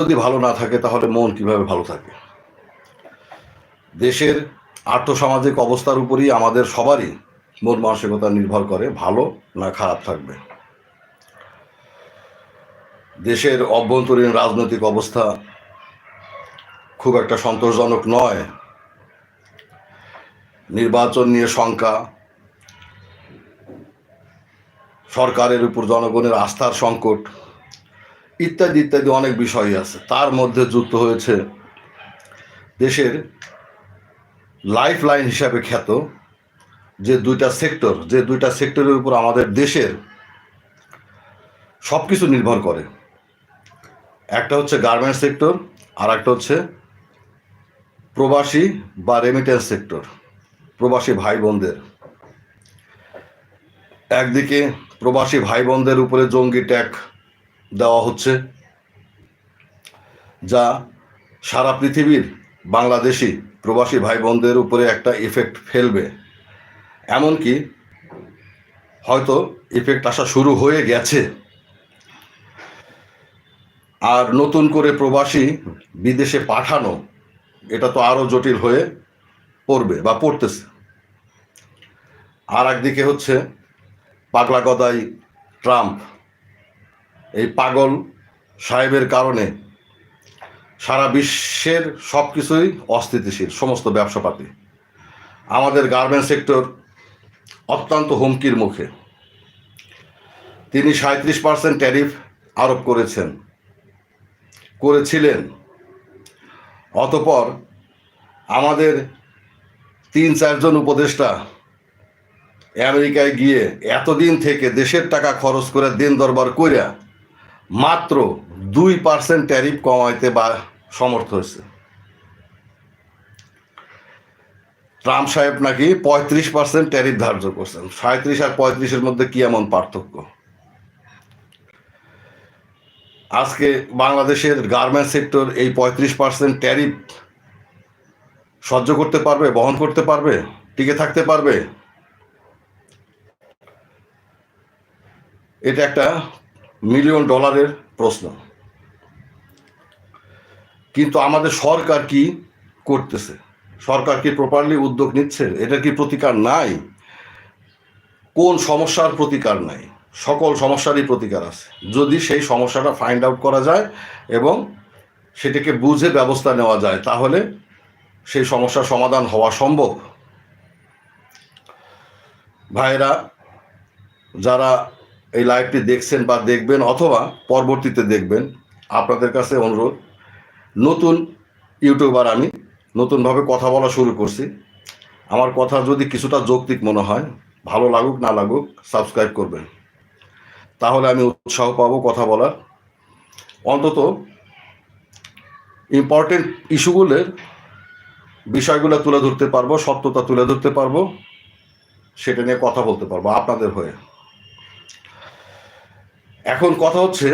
যদি ভালো না থাকে, তাহলে মন কীভাবে ভালো থাকে? দেশের আর্থসামাজিক অবস্থার উপরই আমাদের সবারই মন মানসিকতা নির্ভর করে, ভালো না খারাপ থাকবে। দেশের অভ্যন্তরীণ রাজনৈতিক অবস্থা খুব একটা সন্তোষজনক নয়। নির্বাচন নিয়ে শঙ্কা। সরকারের উপর জনগণের আস্থার সংকট। ইত্যাদি ইত্যাদি অনেক বিষয় আছে। তার মধ্যে যুক্ত হয়েছে দেশের লাইফ লাইন হিসাবে খ্যাত যে দুইটা সেক্টর, যে দুইটা সেক্টরের উপর আমাদের দেশের সব কিছু নির্ভর করে। একটা হচ্ছে গার্মেন্টস সেক্টর আর একটা হচ্ছে প্রবাসী বা রেমিটেন্স সেক্টর প্রবাসী ভাই বোনদের একদিকে প্রবাসী ভাই বোনদের উপরে জঙ্গি ট্যাগ দেওয়া হচ্ছে, যা সারা পৃথিবীর বাংলাদেশি প্রবাসী ভাই বোনদের উপরে একটা ইফেক্ট ফেলবে। এমনকি হয়তো ইফেক্ট আসা শুরু হয়ে গেছে। আর নতুন করে প্রবাসী বিদেশে পাঠানো, এটা তো আরও জটিল হয়ে পড়বে বা পড়তেছে। আর একদিকে হচ্ছে পাগলা গদাই ট্রাম্প। এই পাগল সাহেবের কারণে সারা বিশ্বের সব কিছুই অস্থিতিশীল, সমস্ত ব্যবসাপাতি। আমাদের গার্মেন্ট সেক্টর অত্যন্ত হুমকির মুখে। তিনি সাঁত্রিশ পার্সেন্ট ট্যারিফ আরোপ করেছেন, করেছিলেন। অতপর আমাদের তিন চারজন উপদেষ্টা আমেরিকায় গিয়ে এতদিন থেকে দেশের টাকা খরচ করে দিন দরবার কইরা মাত্র দুই পার্সেন্ট ট্যারিফ কমাইতে বা সমর্থ হয়েছে। ট্রাম্প সাহেব নাকি পঁয়ত্রিশ পার্সেন্ট ট্যারিফ ধার্য করছেন। সাঁত্রিশ আর পঁয়ত্রিশের মধ্যে কি এমন পার্থক্য? আজকে বাংলাদেশের গার্মেন্টস সেক্টর এই পঁয়ত্রিশ পার্সেন্ট ট্যারিফ সহ্য করতে পারবে, বহন করতে পারবে, টিকে থাকতে পারবে? এটা একটা মিলিয়ন ডলারের প্রশ্ন। কিন্তু আমাদের সরকার কি করতেছে? সরকার কি প্রপারলি উদ্যোগ নিচ্ছে? এটা কি প্রতিকার নাই? কোন সমস্যার প্রতিকার নাই? সকল সমস্যারই প্রতিকার আছে। যদি সেই সমস্যাটা ফাইন্ড আউট করা যায় এবং সেটাকে বুঝে ব্যবস্থা নেওয়া যায়, তাহলে সেই সমস্যার সমাধান হওয়া সম্ভব। ভাইরা, যারা এই লাইভটি দেখছেন বা দেখবেন অথবা পরবর্তীতে দেখবেন, আপনাদের কাছে অনুরোধ, নতুন ইউটিউবার আমি নতুনভাবে কথা বলা শুরু করছি। আমার কথা যদি কিছুটা যৌক্তিক মনে হয়, ভালো লাগুক, না লাগুক সাবস্ক্রাইব করবেন। তাহলে আমি উৎসাহ পাবো কথা বলার। অন্তত ইম্পর্টেন্ট ইস্যুগুলোর বিষয়গুলো তুলে ধরতে পারব, সত্যতা তুলে ধরতে পারব, সেটা নিয়ে কথা বলতে পারব আপনাদের হয়ে। এখন কথা হচ্ছে,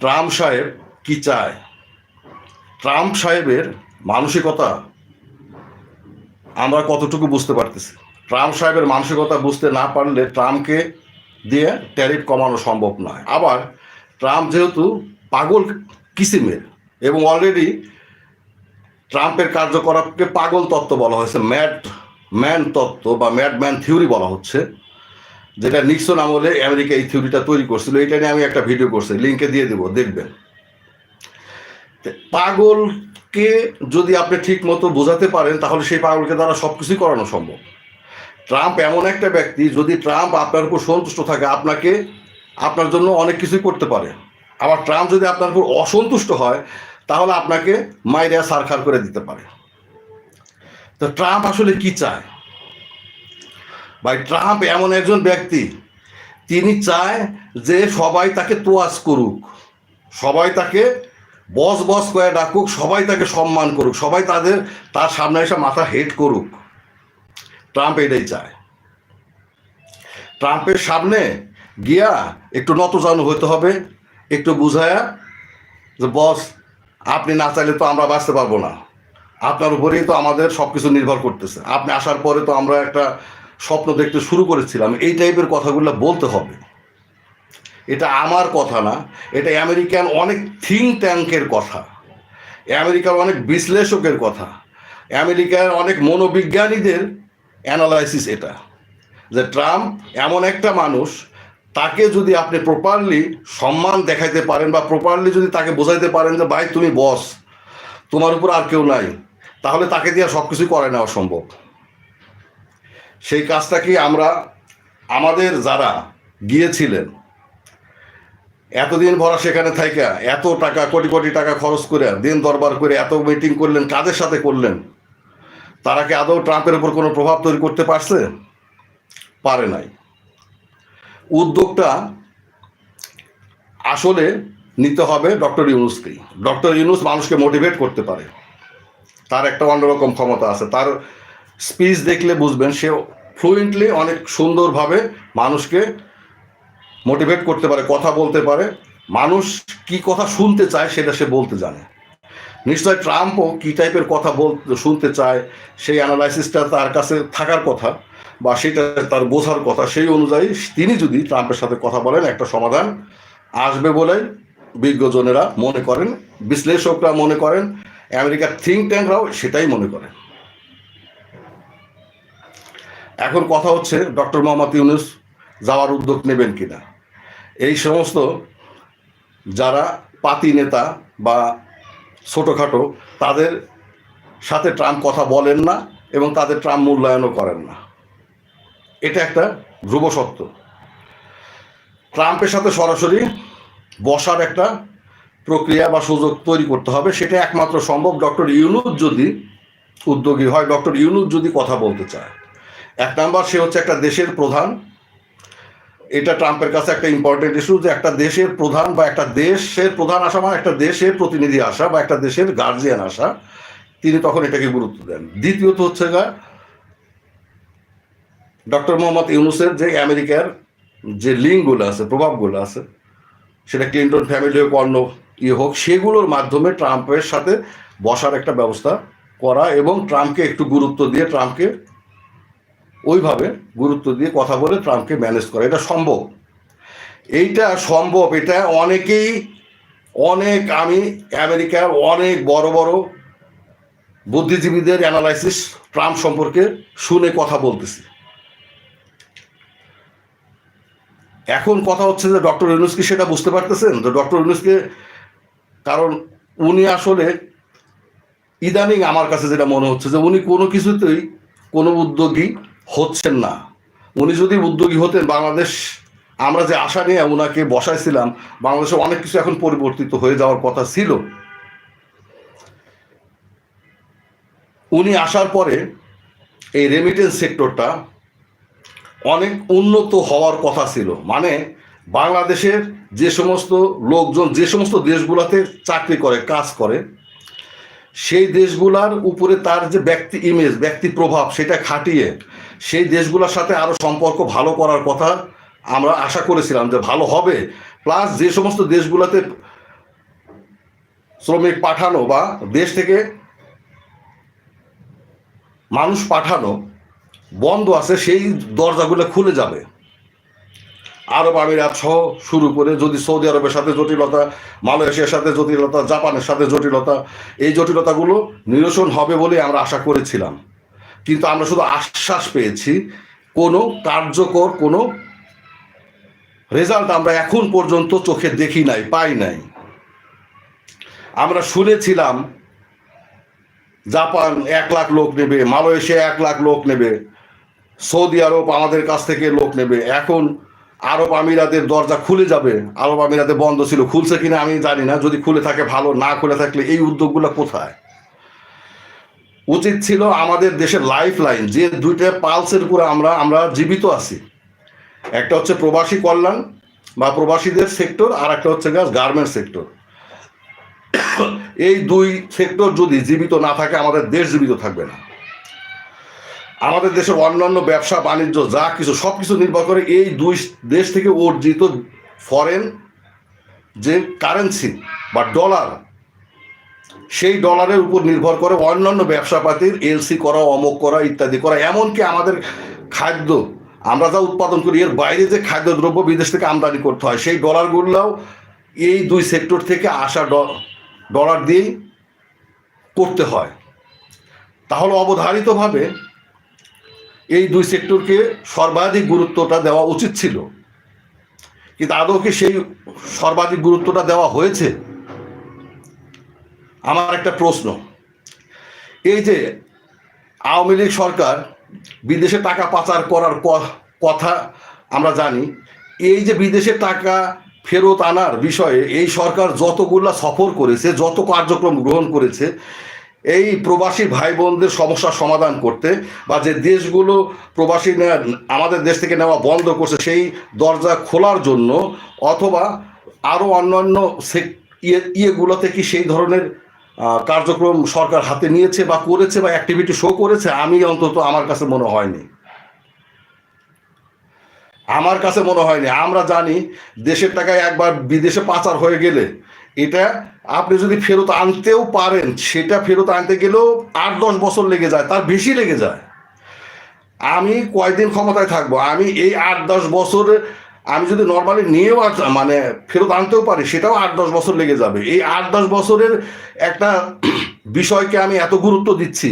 ট্রাম্প সাহেব কি চায়? ট্রাম্প সাহেবের মানসিকতা আমরা কতটুকু বুঝতে পারতেছি? ট্রাম্প সাহেবের মানসিকতা বুঝতে না পারলে ট্রাম্পকে দিয়ে ট্যারিফ কমানো সম্ভব নয়। আবার ট্রাম্প যেহেতু পাগল কিসিমের এবং অলরেডি ট্রাম্পের কার্যকলাপকে পাগল তত্ত্ব বলা হয়েছে ম্যাড ম্যান তত্ত্ব বা ম্যাড ম্যান থিওরি বলা হচ্ছে যেটা নিক্সন আমলে আমেরিকা এই থিওরিটা তৈরি করছিল, এটা নিয়ে আমি একটা ভিডিও করছি লিঙ্কে দিয়ে দেবো, দেখবেন। পাগলকে যদি আপনি ঠিক মতো বোঝাতে পারেন, তাহলে সেই পাগলকে দ্বারা সব কিছুই করানো সম্ভব। ট্রাম্প এমন একটা ব্যক্তি, যদি ট্রাম্প আপনার উপর সন্তুষ্ট থাকে, আপনাকে আপনার জন্য অনেক কিছুই করতে পারে। আবার ট্রাম্প যদি আপনার উপর অসন্তুষ্ট হয়, তাহলে আপনাকে মাইরিয়া সারখার করে দিতে পারে। তো ট্রাম্প আসলে কি চায়? ভাই ট্রাম্প এমন একজন ব্যক্তি, তিনি চায় যে সবাই তাকে তোয়াজ করুক, সবাই তাকে বস বস করে ডাকুক, সবাই তাকে সম্মান করুক, সবাই তাদের, তার সামনে এসে মাথা হেট করুক। ট্রাম্প এটাই চায়। ট্রাম্পের সামনে গিয়া একটু নতজানু হতে হবে, একটু বুঝায়া যে, বস, আপনি না চাইলে তো আমরা বাঁচতে পারব না। আপনার উপরেই তো আমাদের সব কিছু নির্ভর করতেছে। আপনি আসার পরে তো আমরা একটা স্বপ্ন দেখতে শুরু করেছিলাম, এই টাইপের কথাগুলো বলতে হবে। এটা আমার কথা না, এটা আমেরিকান অনেক থিঙ্ক ট্যাঙ্কের কথা, আমেরিকার অনেক বিশ্লেষকের কথা, আমেরিকার অনেক মনোবিজ্ঞানীদের অ্যানালাইসিস এটা, যে ট্রাম্প এমন একটা মানুষ, তাকে যদি আপনি প্রপারলি সম্মান দেখাইতে পারেন বা প্রপারলি যদি তাকে বোঝাইতে পারেন যে, ভাই, তুমি বস তোমার উপর আর কেউ নাই, তাহলে তাকে দিয়ে সব কিছুই করে নেওয়া সম্ভব। সেই কাজটাকে আমরা, আমাদের যারা গিয়েছিলেন, এতদিন ভরা সেখানে থাইকা, এত টাকা, কোটি কোটি টাকা খরচ করে, দিন দরবার করে এত মিটিং করলেন, কাদের সাথে করলেন? তারা কি আদৌ ট্রাম্পের উপর কোনো প্রভাব তৈরি করতে পারছে? পারে নাই। উদ্যোগটা আসলে নিতে হবে ডক্টর ইউনুসকেই। ডক্টর ইউনুস মানুষকে মোটিভেট করতে পারে। তার একটা অন্যরকম ক্ষমতা আছে। তার স্পিচ দেখলে বুঝবেন সে ফ্লুয়েন্টলি অনেক সুন্দরভাবে মানুষকে মোটিভেট করতে পারে, কথা বলতে পারে। মানুষ কি কথা শুনতে চায় সেটা সে বলতে জানে। নিশ্চয় ট্রাম্পও কি টাইপের কথা বল, শুনতে চায়, সেই অ্যানালাইসিসটা তার কাছে থাকার কথা বা সেটা তার বোঝার কথা, সেই অনুযায়ী তিনি যদি ট্রাম্পের সাথে কথা বলেন, একটা সমাধান আসবে বলে বিজ্ঞজনেরা মনে করেন, বিশ্লেষকরা মনে করেন, আমেরিকার থিঙ্ক ট্যাঙ্করাও সেটাই মনে করেন। এখন কথা হচ্ছে ডক্টর মোহাম্মদ ইউনুস যাওয়ার উদ্যোগ নেবেন কিনা? এই সমস্ত যারা পাতি নেতা বা ছোটোখাটো, তাদের সাথে ট্রাম্প কথা বলেন না এবং তাদের ট্রাম্প মূল্যায়নও করেন না। এটা একটা ধ্রুব সত্য। ট্রাম্পের সাথে সরাসরি বসার একটা প্রক্রিয়া বা সুযোগ তৈরি করতে হবে, সেটা একমাত্র সম্ভব। ডক্টর ইউনুস যদি উদ্যোগী হয়, ডক্টর ইউনুস যদি কথা বলতে চায় এক নাম্বার, সে হচ্ছে একটা দেশের প্রধান। এটা ট্রাম্পের কাছে একটা ইম্পর্টেন্ট ইস্যু যে একটা দেশের প্রধান বা একটা দেশের প্রধান আসা মানে একটা দেশের প্রতিনিধি আসা বা একটা দেশের গার্জিয়ান আসা, তিনি তখন এটাকে গুরুত্ব দেন। দ্বিতীয়ত হচ্ছে গা ডক্টর মোহাম্মদ ইউনুসের যে আমেরিকার যে লিঙ্কগুলো আছে, প্রভাবগুলো আছে, সেটা ক্লিন্টন ফ্যামিলি হোক, অন্য ইয়ে হোক, সেগুলোর মাধ্যমে ট্রাম্পের সাথে বসার একটা ব্যবস্থা করা এবং ট্রাম্পকে একটু গুরুত্ব দিয়ে, ট্রাম্পকে ওইভাবে গুরুত্ব দিয়ে কথা বলে ট্রাম্পকে ম্যানেজ করা। এটা সম্ভব। এইটা সম্ভব। এটা অনেকেই, অনেক আমি, আমেরিকার অনেক বড় বড় বুদ্ধিজীবীদের অ্যানালাইসিস ট্রাম্প সম্পর্কে শুনে কথা বলতেছি। এখন কথা হচ্ছে যে ডক্টর ইউনুস কি সেটা বুঝতে পারতেছেন? তো ডক্টর ইউনুসকে কারণ উনি আসলে ইদানিং আমার কাছে যেটা মনে হচ্ছে যে উনি কোনো কিছুতেই কোনো উদ্যোগী হচ্ছেন না। উনি যদি উদ্যোগী হতেন বাংলাদেশ, আমরা যে আশা নিয়ে ওনাকে বসাইছিলাম, বাংলাদেশে অনেক কিছু এখন পরিবর্তিত হয়ে যাওয়ার কথা ছিল। উনি আসার পরে এই রেমিটেন্স সেক্টরটা অনেক উন্নত হওয়ার কথা ছিল। মানে বাংলাদেশের যে সমস্ত লোকজন, যে সমস্ত দেশগুলোতে চাকরি করে, কাজ করে, সেই দেশগুলার উপরে তার যে ব্যক্তি ইমেজ ব্যক্তি প্রভাব, সেটা খাটিয়ে সেই দেশগুলোর সাথে আরও সম্পর্ক ভালো করার কথা আমরা আশা করেছিলাম যে ভালো হবে। প্লাস যে সমস্ত দেশগুলোতে শ্রমিক পাঠানো বা দেশ থেকে মানুষ পাঠানো বন্ধ আছে, সেই দরজাগুলো খুলে যাবে। আরব আমিরাত সহ শুরু করে যদি সৌদি আরবের সাথে জটিলতা, মালয়েশিয়ার সাথে জটিলতা, জাপানের সাথে জটিলতা, এই জটিলতাগুলো নিরসন হবে বলে আমরা আশা করেছিলাম। কিন্তু আমরা শুধু আশ্বাস পেয়েছি, কোনো কার্যকর, কোনো রেজাল্ট আমরা এখন পর্যন্ত চোখে দেখি নাই, পাই নাই। আমরা শুনেছিলাম, জাপান এক লাখ লোক নেবে, মালয়েশিয়া এক লাখ লোক নেবে, সৌদি আরব আমাদের কাছ থেকে লোক নেবে, এখন আরব আমিরাতের দরজা খুলে যাবে, আরব আমিরাতে বন্ধ ছিল, খুলছে কিনা আমি জানি না, যদি খুলে থাকে ভালো, না খুলে থাকলে এই উদ্যোগগুলো কোথায়? উচিত ছিল আমাদের দেশের লাইফ লাইন যে দুইটা পালসের উপরে আমরা আমরা জীবিত আছি। একটা হচ্ছে প্রবাসী কল্যাণ বা প্রবাসীদের সেক্টর আর একটা হচ্ছে গাছ গার্মেন্টস সেক্টর এই দুই সেক্টর যদি জীবিত না থাকে, আমাদের দেশ জীবিত থাকবে না। আমাদের দেশের অন্যান্য ব্যবসা, বাণিজ্য, যা কিছু, সব কিছু নির্ভর করে এই দুই দেশ থেকে অর্জিত ফরেন যে কারেন্সি বা ডলার সেই ডলারের উপর নির্ভর করে অন্যান্য ব্যবসাপাতির এলসি করা, অমক করা, ইত্যাদি করা। এমনকি আমাদের খাদ্য, আমরা যা উৎপাদন করি, এর বাইরে যে খাদ্যদ্রব্য বিদেশ থেকে আমদানি করতে হয়, সেই ডলারগুলোও এই দুই সেক্টর থেকে আসা ডলার দিয়েই করতে হয়। তাহলে অবধারিতভাবে এই দুই সেক্টরকে সর্বাধিক গুরুত্বটা দেওয়া উচিত ছিল। কিন্তু আদৌ কি সেই সর্বাধিক গুরুত্বটা দেওয়া হয়েছে? আমার একটা প্রশ্ন। এই যে আওয়ামী লীগ সরকার বিদেশে টাকা পাচার করার কথা আমরা জানি, এই যে বিদেশে টাকা ফেরত আনার বিষয়ে এই সরকার যতগুলা সফর করেছে, যত কার্যক্রম গ্রহণ করেছে, এই প্রবাসী ভাই বোনদের সমস্যার সমাধান করতে বা যে দেশগুলো প্রবাসী আমাদের দেশ থেকে নেওয়া বন্ধ করছে সেই দরজা খোলার জন্য অথবা আরও অন্যান্য ইয়ে ইয়েগুলোতে কি সেই ধরনের কার্যক্রম সরকার হাতে নিয়েছে বা করেছে বা অ্যাক্টিভিটি শো করেছে, আমি অন্তত আমার কাছে মনে হয়নি। আমার কাছে মনে হয়নি। আমরা জানি দেশের টাকায় একবার বিদেশে পাচার হয়ে গেলে এটা আপনি যদি ফেরত আনতেও পারেন, সেটা ফেরত আনতে গেলেও আট দশ বছর লেগে যায়, তার বেশি লেগে যায়। আমি কয়দিন ক্ষমতায় থাকব? আমি এই আট দশ বছরে আমি যদি নর্মালি নিয়েও মানে ফেরত আনতেও পারি, সেটাও আট দশ বছর লেগে যাবে। এই আট দশ বছরের একটা বিষয়কে আমি এত গুরুত্ব দিচ্ছি,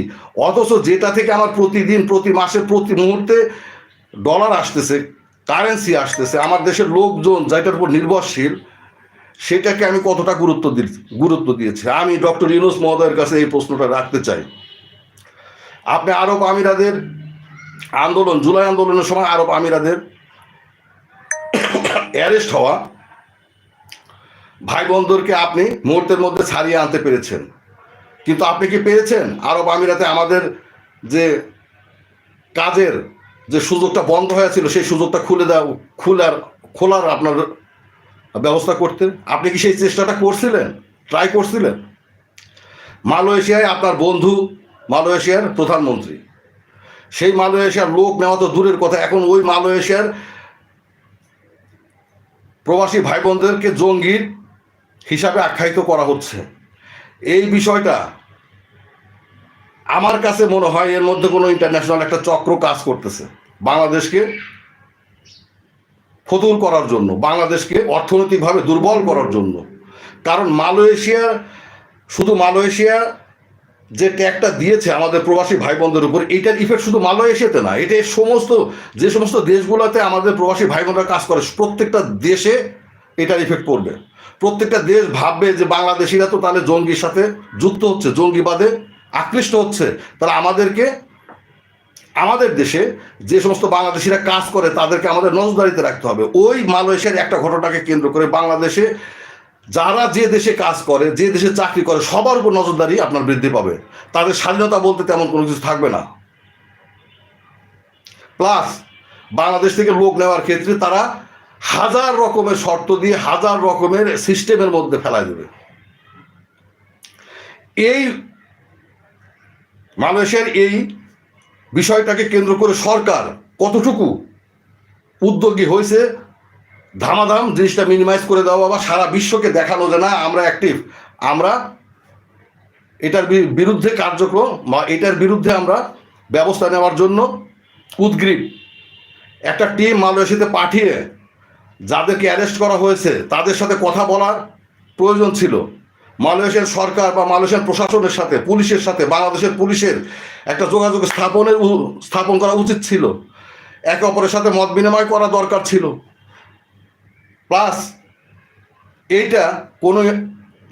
অথচ যেটা থেকে আমার প্রতিদিন, প্রতি মাসে, প্রতি মুহূর্তে ডলার আসতেছে কারেন্সি আসতেছে, আমার দেশের লোকজন যেটার উপর নির্ভরশীল, সেটাকে আমি কতটা গুরুত্ব গুরুত্ব দিয়েছি। আমি ডক্টর ইউনুস মহোদয়ের কাছে এই প্রশ্নটা রাখতে চাই। আপনি আরব আমিরাদের আন্দোলন, জুলাই আন্দোলনের সময় আরব আমিরাদের অ্যারেস্ট হওয়া ভাই বোনদেরকে আপনি মুহূর্তের মধ্যে ছাড়িয়ে আনতে পেরেছেন। কিন্তু আপনি কি পেরেছেন আরব আমিরাতে আমাদের যে কাজের যে সুযোগটা বন্ধ হয়েছিল, সেই সুযোগটা খুলে দেওয়া, খুলার, খোলার আপনার ব্যবস্থা করতে। আপনি কি সেই চেষ্টাটা করছিলেন? ট্রাই করছিলেন? মালয়েশিয়ায় আপনার বন্ধু মালয়েশিয়ার প্রধানমন্ত্রী। সেই মালয়েশিয়ার লোক নেওয়া তো দূরের কথা। এখন ওই মালয়েশিয়ার প্রবাসী ভাই বোনদেরকে জঙ্গির হিসাবে আখ্যায়িত করা হচ্ছে। এই বিষয়টা আমার কাছে মনে হয় এর মধ্যে কোনো ইন্টারন্যাশনাল একটা চক্র কাজ করতেছে। বাংলাদেশকে ফতুর করার জন্য, বাংলাদেশকে অর্থনৈতিকভাবে দুর্বল করার জন্য। কারণ মালয়েশিয়া শুধু মালয়েশিয়া যে ট্যাগটা দিয়েছে আমাদের প্রবাসী ভাই বোনদের উপর এইটার ইফেক্ট শুধু মালয়েশিয়াতে না, এটা সমস্ত, যে সমস্ত দেশগুলোতে আমাদের প্রবাসী ভাই বোনরা কাজ করে, প্রত্যেকটা দেশে এটার ইফেক্ট পড়বে। প্রত্যেকটা দেশ ভাববে যে বাংলাদেশিরা তো তাহলে জঙ্গির সাথে যুক্ত হচ্ছে, জঙ্গিবাদে আকৃষ্ট হচ্ছে। তাহলে আমাদেরকে, আমাদের দেশে যে সমস্ত বাংলাদেশিরা কাজ করে, তাদেরকে আমাদের নজরদারিতে রাখতে হবে। ওই মালয়েশিয়ার একটা ঘটনাকে কেন্দ্র করে বাংলাদেশে যারা যে দেশে কাজ করে, যে দেশে চাকরি করে, সবার উপর নজরদারি আপনার বৃদ্ধি পাবে। তাদের স্বাধীনতা বলতে তেমন কোনো কিছু থাকবে না। প্লাস বাংলাদেশ থেকে লোক নেওয়ার ক্ষেত্রে তারা হাজার রকমের শর্ত দিয়ে হাজার রকমের সিস্টেমের মধ্যে ফেলা দেবে। এই মালয়েশিয়ার এই বিষয়টাকে কেন্দ্র করে সরকার কতটুকু উদ্যোগী হয়েছে ধামাধাম জিনিসটা মিনিমাইজ করে দেওয়া বা সারা বিশ্বকে দেখানো যে না, আমরা অ্যাক্টিভ আমরা এটার বিরুদ্ধে কার্যক্রম বা এটার বিরুদ্ধে আমরা ব্যবস্থা নেওয়ার জন্য উদ্গ্রীব। একটা টিম মালয়েশিয়াতে পাঠিয়ে যাদেরকে অ্যারেস্ট করা হয়েছে, তাদের সাথে কথা বলার প্রয়োজন ছিল। মালয়েশিয়ার সরকার বা মালয়েশিয়ার প্রশাসনের সাথে, পুলিশের সাথে, বাংলাদেশের পুলিশের একটা যোগাযোগ স্থাপনের স্থাপন করা উচিত ছিল। একে অপরের সাথে মত বিনিময় করা দরকার ছিল। প্লাস এইটা কোনো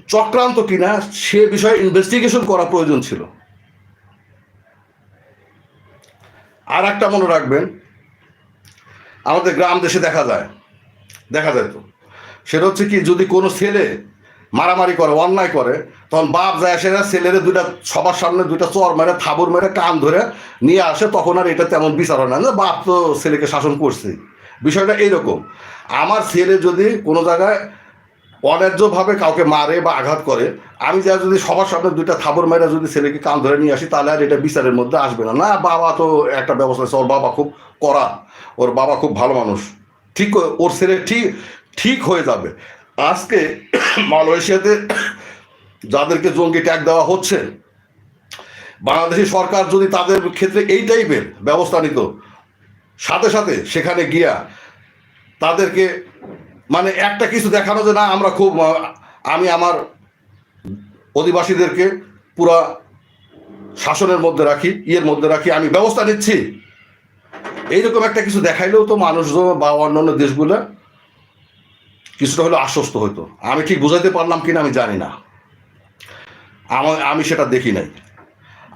চক্রান্ত কিনা সে বিষয়ে ইনভেস্টিগেশন করা প্রয়োজন ছিল। আর একটা মনে রাখবেন, আমাদের গ্রাম দেশে দেখা যায় দেখা যায় তো। সেটা হচ্ছে কি, যদি কোনো ছেলে মারামারি করে, অন্যায় করে, তখন বাপ যায় না, ছেলেরে দুইটা সবার সামনে দুইটা চর মেরে থাবর মেরে কান ধরে নিয়ে আসে, তখন আর এটা তেমন বিচার হয় না। বাপ তো ছেলেকে শাসন করছে বিষয়টা এইরকম। আমার ছেলে যদি কোনো জায়গায় অন্যায্যভাবে কাউকে মারে বা আঘাত করে, আমি যা যদি সবার সামনে দুইটা থাবর মেরে যদি ছেলেকে কান ধরে নিয়ে আসি, তাহলে আর এটা বিচারের মধ্যে আসবে না। না, বাবা তো একটা ব্যবস্থা আছে ওর বাবা খুব কড়া, ওর বাবা খুব ভালো মানুষ। ঠিক ওর ছেলে ঠিক ঠিক হয়ে যাবে। আজকে মালয়েশিয়াতে যাদেরকে জঙ্গি ট্যাগ দেওয়া হচ্ছে, বাংলাদেশি সরকার যদি তাদের ক্ষেত্রে এই টাইপের ব্যবস্থা নিত সাথে সাথে সেখানে গিয়া তাদেরকে মানে একটা কিছু দেখানো যে না, আমরা খুব, আমি আমার অধিবাসীদেরকে পুরা শাসনের মধ্যে রাখি, ইয়ের মধ্যে রাখি, আমি ব্যবস্থা নিচ্ছি। এইরকম একটা কিছু দেখাইলেও তো মানুষজন বা অন্যান্য দেশগুলো কিছুটা হলেও আশ্বস্ত হতো আমি ঠিক বুঝাইতে পারলাম কিনা আমি জানি না। আমার আমি সেটা দেখি নাই।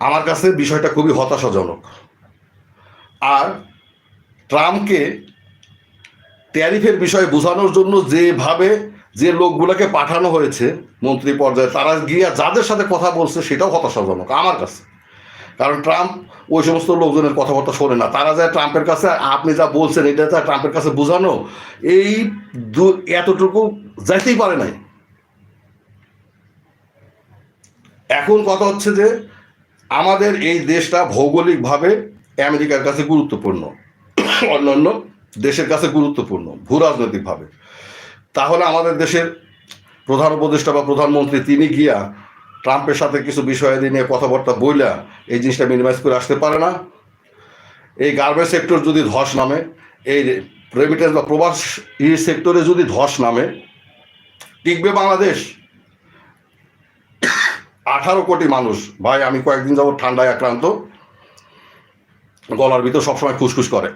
আমার কাছে বিষয়টা খুবই হতাশাজনক। আর ট্রাম্পকে ট্যারিফের বিষয়ে বোঝানোর জন্য যেভাবে যে লোকগুলোকে পাঠানো হয়েছে মন্ত্রী পর্যায়ে, তারা গিয়ে যাদের সাথে কথা বলছে সেটাও হতাশাজনক আমার কাছে। কারণ ট্রাম্প ওই সমস্ত লোকজনের কথাবার্তা শোনে না। তারা যায় ট্রাম্পের কাছে, আপনি যা বলছেন এটা যা ট্রাম্পের কাছে বোঝানো, এই এতটুকু যাইতেই পারে নাই। এখন কথা হচ্ছে যে আমাদের এই দেশটা ভৌগোলিকভাবে আমেরিকার কাছে গুরুত্বপূর্ণ। অন্যান্য দেশের কাছে গুরুত্বপূর্ণ, ভূ রাজনৈতিকভাবে। তাহলে আমাদের দেশের প্রধান উপদেষ্টা বা প্রধানমন্ত্রী তিনি গিয়া ট্রাম্পের সাথে কিছু বিষয়াদি নিয়ে কথাবার্তা বইলা এই জিনিসটা মিনিমাইজ করে আসতে পারে না। এই গার্মেন্টস সেক্টর যদি ধস নামে, এই রেমিটেন্স বা প্রবাস সেক্টরে যদি ধস নামে, টিকবে বাংলাদেশ। আঠারো কোটি মানুষ, ভাই আমি কয়েকদিন যাবত ঠান্ডায় আক্রান্ত, গলার ভিতর সবসময় খুসখুস করে।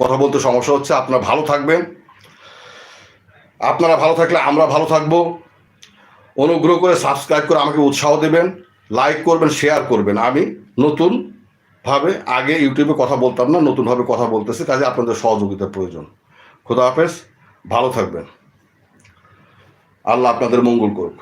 কথা বলতে সমস্যা হচ্ছে, আপনারা ভালো থাকবেন। আপনারা ভালো থাকলে আমরা ভালো থাকব। অনুগ্রহ করে সাবস্ক্রাইব করে আমাকে উৎসাহ দেবেন লাইক করবেন শেয়ার করবেন। আমি নতুন ভাবে আগে ইউটিউবে কথা বলতাম না, নতুনভাবে কথা বলতেছি, কাজে আপনাদের সহযোগিতার প্রয়োজন। খোদা হাফেজ, ভালো থাকবেন। আল্লাহ আপনাদের মঙ্গল করুক।